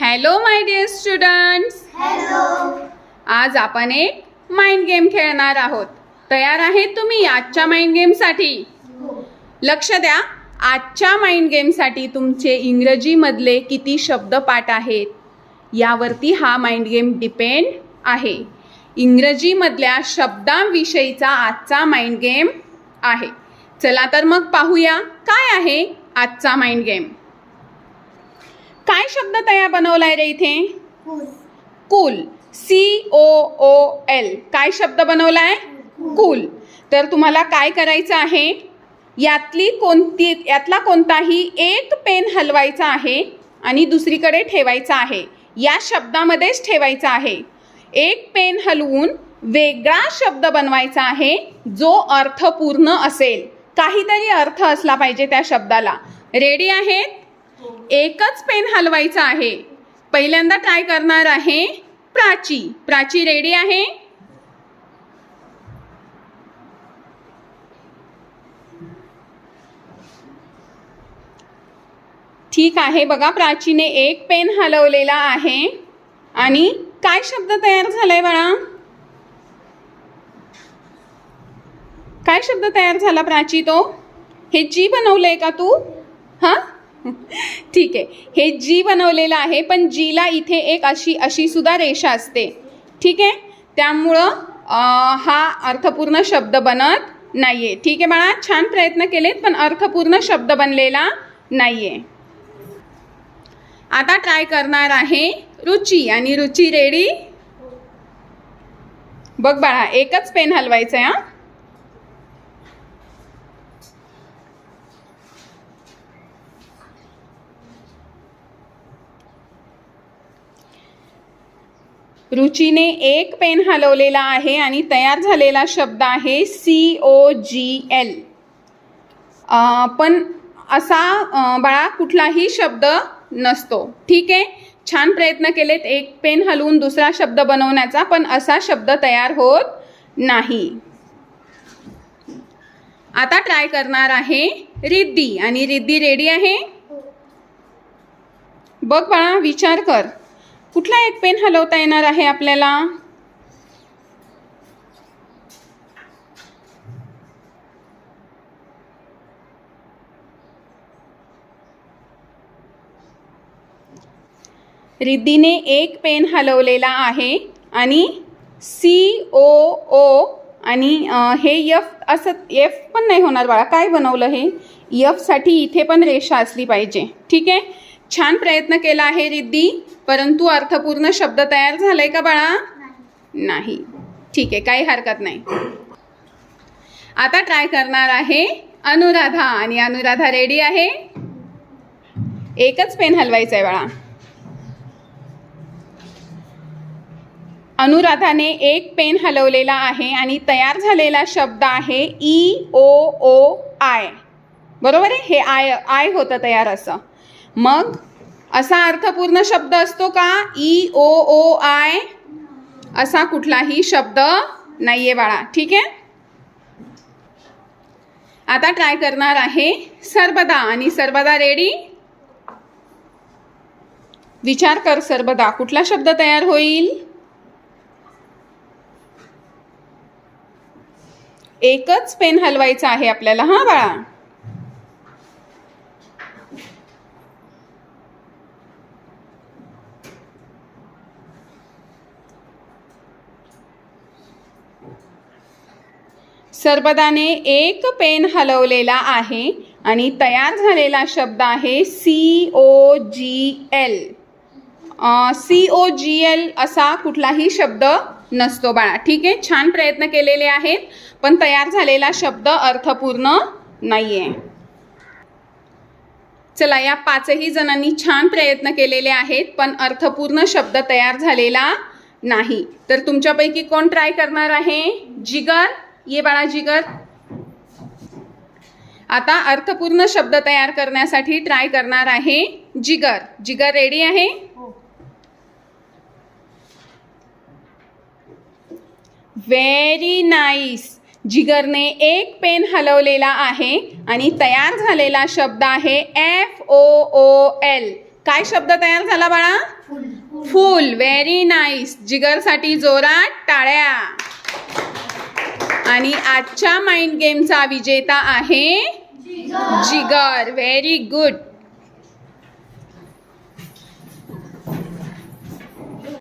Hello my dear students आज आपण एक माइंड गेम खेळणार आहोत. तयार आहेत तुम्ही आजच्या माइंड गेमसाठी लक्ष द्या आजच्या माइंड गेमसाठी तुमचे इंग्रजीमधले किती शब्दपाठ आहेत? यावरती हा माइंड गेम डिपेंड आहे. इंग्रजीमधल्या शब्दांविषयीचा आजचा माइंड गेम आहे. चला तर मग पाहूया काय आहे आजचा माइंड गेम काय शब्द तयार बनवलाय रे इथे? Cool. C O O L काय शब्द बनवलाय? कूल. तर तुम्हाला काय करायचं आहे? यातली कोणती यातला कोणताही एक पेन हलवायचा आहे आणि दुसरीकडे ठेवायचा आहे. या शब्दामध्येच ठेवायचा आहे. एक पेन हलवून वेगळा शब्द बनवायचा आहे जो अर्थपूर्ण असेल. काहीतरी अर्थ असला पाहिजे त्या शब्दाला. रेडी आहेत? एकच पेन हलवायचा आहे. पहिल्यांदा ट्राय करणार आहे प्राची. प्राची रेडी आहे? ठीक आहे. बघा प्राचीने एक पेन हलवलेला आहे. आणि काय शब्द तयार झालाय बाळा? काय शब्द तयार झाला प्राची तो? हे जी बनवलंय का तू? हां? ठीक आहे. हे जी बनवलेलं आहे पण जीला इथे एक अशी अशी सुद्धा रेषा असते. ठीक आहे? त्यामुळं हा अर्थपूर्ण शब्द बनत नाही आहे ठीक आहे बाळा? छान प्रयत्न केलेत पण अर्थपूर्ण शब्द बनलेला नाही आहे आता ट्राय करणार आहे रुची. आणि रुची रेडी बघ बाळा एकच पेन हलवायचं आहे हां. रुचीने एक पेन हलवलेला आहे आणि तयार झालेला शब्द आहे सी ओ जी एल पण असा बाळा कुठलाही शब्द नसतो. ठीक आहे? छान प्रयत्न केलेत एक पेन हलवून दुसरा शब्द बनवण्याचा पण असा शब्द तयार होत नाही. आता ट्राय करणार आहे रिद्धी. आणि रिद्धी रेडी आहे? बघ बाळा विचार कर. कुठला एक पेन हलवता येणार आहे आपल्याला? रिद्धीने एक पेन हलवलेला आहे आणि सी ओ ओ आणि हे यफ असं एफ पण नाही होणार बाळा. काय बनवलं हे? यफसाठी इथे पण रेषा असली पाहिजे. ठीक आहे? छान प्रयत्न केला आहे रिद्धी परंतु अर्थपूर्ण शब्द तयार झालाय का बाळा? नाही. ठीक आहे काही हरकत नाही. आता ट्राय करणार आहे अनुराधा आणि अनुराधा रेडी आहे? एकच पेन हलवायचा आहे बाळा. अनुराधाने एक पेन हलवलेला आहे आणि तयार झालेला शब्द आहे ई ओ ओ आय बरोबर आहे? हे आय आय होतं तयार असं. मग असा अर्थपूर्ण शब्द असतो का? E O O I? असा कुठलाही शब्द नाहीये बाळा. ठीक आहे? आता ट्राय करणार आहे? सर्वदा आणि सर्वदा रेडी विचार कर सर्वदा. कुठला शब्द तयार होईल? एकच पेन हलवायचा आहे आपल्याला हा बाळा. सर्वदाने एक पेन हलवलेला आहे आणि तयार झालेला शब्द आहे C O G L C O G L असा कुठलाही शब्द नसतो बाळा. ठीक आहे? छान प्रयत्न केलेले आहेत पण तयार झालेला शब्द अर्थपूर्ण नाही आहे चला या पाचही जणांनी छान प्रयत्न केलेले आहेत पण अर्थपूर्ण शब्द तयार झालेला नाही. तर तुमच्यापैकी कोण ट्राय करणार आहे? जिगर? ये बाळा जिगर आता अर्थपूर्ण शब्द तयार करण्यासाठी ट्राय करणार आहे जिगर. जिगर रेडी आहे? व्हेरी नाईस जिगरने एक पेन हलवलेला आहे आणि तयार झालेला शब्द आहे एफ ओ ओ एल काय शब्द तयार झाला बाळा? फुल. व्हेरी नाईस जिगरसाठी जोरात टाळ्या. आणि आजच्या माइंड गेमचा विजेता आहे जिगर. Very good